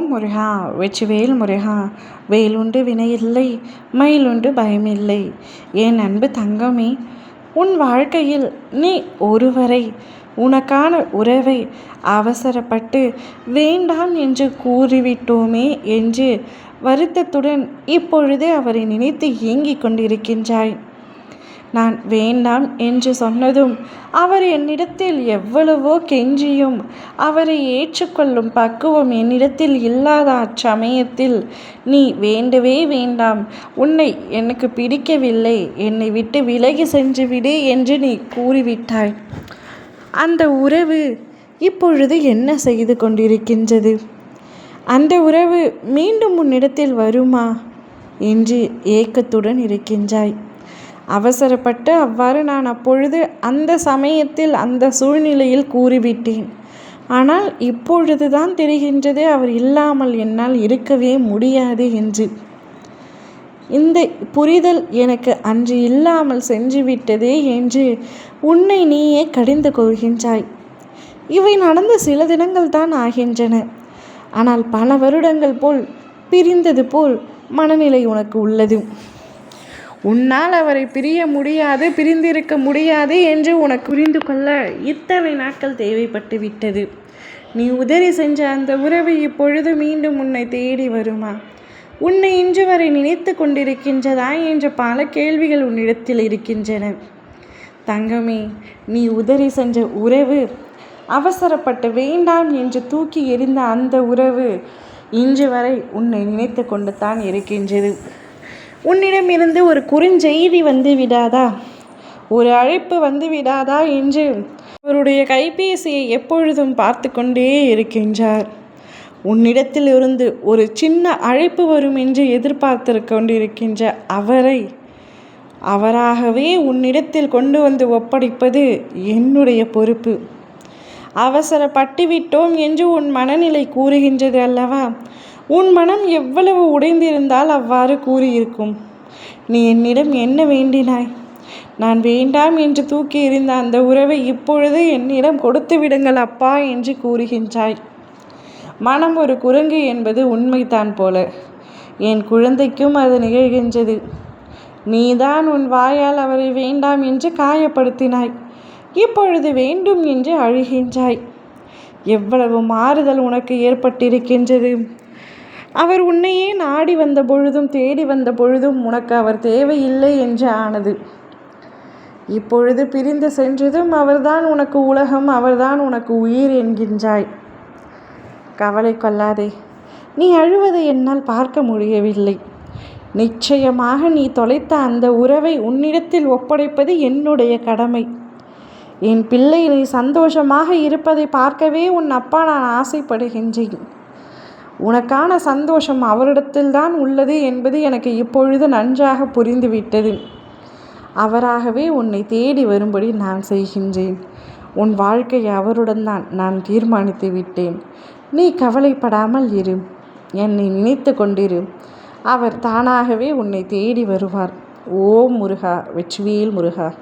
ஓம் முருகா வெற்றிவேல் முருகா வேலுண்டு வினையில்லை மயிலுண்டு பயமில்லை. என் அன்பு தங்கமே உன் வாழ்க்கையில் நீ ஒருவரை உனக்கான உறவை அவசரப்பட்டு வேண்டாம் என்று கூறிவிட்டோமே என்று வருத்தத்துடன் இப்பொழுது அவரை நினைத்து ஏங்கிக் கொண்டிருக்கின்றாய். நான் வேண்டாம் என்று சொன்னதும் அவர் என்னிடத்தில் எவ்வளவோ கெஞ்சியும் அவரை ஏற்றுக்கொள்ளும் பக்குவம் என்னிடத்தில் இல்லாத அச்சமயத்தில் நீ வேண்டவே வேண்டாம். உன்னை எனக்கு பிடிக்கவில்லை. என்னை விட்டு விலகி சென்று விடு என்று நீ கூறிவிட்டாய். அந்த உறவு இப்பொழுது என்ன செய்து கொண்டிருக்கின்றது? அந்த உறவு மீண்டும் உன்னிடத்தில் வருமா? என்று ஏக்கத்துடன் இருக்கின்றாய். அவசரப்பட்டு அவ்வாறு நான் அப்பொழுது அந்த சமயத்தில் அந்த சூழ்நிலையில் கூறிவிட்டேன். ஆனால் இப்பொழுதுதான் தெரிகின்றது அவர் இல்லாமல் என்னால் இருக்கவே முடியாது என்று. இந்த புரிதல் எனக்கு அன்று இல்லாமல் சென்றுவிட்டதே என்று உன்னை நீயே கடிந்து கொள்கின்றாய். இவை நடந்த சில தினங்கள் தான் ஆகின்றன. ஆனால் பல வருடங்கள் போல் பிரிந்தது போல் மனநிலை உனக்கு உள்ளது. உன்னால் அவரை பிரிய முடியாது பிரிந்திருக்க முடியாது என்று உனக்கு புரிந்து கொள்ள இத்தனை நாட்கள் தேவைப்பட்டு விட்டது. நீ உதறி செஞ்ச அந்த உறவு இப்பொழுது மீண்டும் உன்னை தேடி வருமா? உன்னை இன்று வரை நினைத்து கொண்டிருக்கின்றதா என்ற பல கேள்விகள் உன்னிடத்தில் இருக்கின்றன. தங்கமே நீ உதறி சென்ற உறவு அவசரப்பட்டு வேண்டாம் என்று தூக்கி எறிந்த அந்த உறவு இன்று வரை உன்னை நினைத்து கொண்டு தான் இருக்கின்றது. உன்னிடமிருந்து ஒரு குறுஞ்செய்தி வந்து விடாதா? ஒரு அழைப்பு வந்து விடாதா என்று அவருடைய கைபேசியை எப்பொழுதும் பார்த்து கொண்டே இருக்கின்றார். உன்னிடத்தில் இருந்து ஒரு சின்ன அழைப்பு வரும் என்று எதிர்பார்த்து கொண்டிருக்கின்ற அவரை அவராகவே உன்னிடத்தில் கொண்டு வந்து ஒப்படைப்பது என்னுடைய பொறுப்பு. அவசரப்பட்டுவிட்டோம் என்று உன் மனநிலை கூறுகின்றது அல்லவா? உன் மனம் எவ்வளவு உடைந்திருந்தால் அவ்வாறு கூறியிருக்கும். நீ என்னிடம் என்ன வேண்டினாய்? நான் வேண்டாம் என்று தூக்கி எறிந்த அந்த உறவை இப்பொழுது என்னிடம் கொடுத்து விடுங்கள் அப்பா என்று கூறுகின்றாய். மனம் ஒரு குரங்கு என்பது உண்மைதான் போல. என் குழந்தைக்கும் அது நிகழ்கின்றது. நீதான் உன் வாயால் அவரை வேண்டாம் என்று காயப்படுத்தினாய். இப்பொழுது வேண்டும் என்று அழுகின்றாய். எவ்வளவு மாறுதல் உனக்கு ஏற்பட்டிருக்கின்றது. அவர் உன்னையே நாடி வந்த பொழுதும் தேடி வந்த பொழுதும் உனக்கு அவர் தேவையில்லை என்று ஆனது. இப்பொழுது பிரிந்து சென்றதும் அவர்தான் உனக்கு உலகம் அவர்தான் உனக்கு உயிர் என்கின்றாய். கவலை கொள்ளாதே நீ அழுவதை என்னால் பார்க்க முடியவில்லை. நிச்சயமாக நீ தொலைத்த அந்த உறவை உன்னிடத்தில் ஒப்படைப்பது என்னுடைய கடமை. என் பிள்ளை நீ சந்தோஷமாக இருப்பதை பார்க்கவே உன் அப்பா நான் ஆசைப்படுகின்றேன். உனக்கான சந்தோஷம் அவரிடத்தில்தான் உள்ளது என்பது எனக்கு இப்பொழுது நன்றாக புரிந்துவிட்டது. அவராகவே உன்னை தேடி வரும்படி நான் செய்கின்றேன். உன் வாழ்க்கை அவருடன் தான் நான் தீர்மானித்து விட்டேன். நீ கவலைப்படாமல் இரு. என்னை நினைத்து கொண்டிரு. அவர் தானாகவே உன்னை தேடி வருவார். ஓ முருகா வெற்றிவேல் முருகா.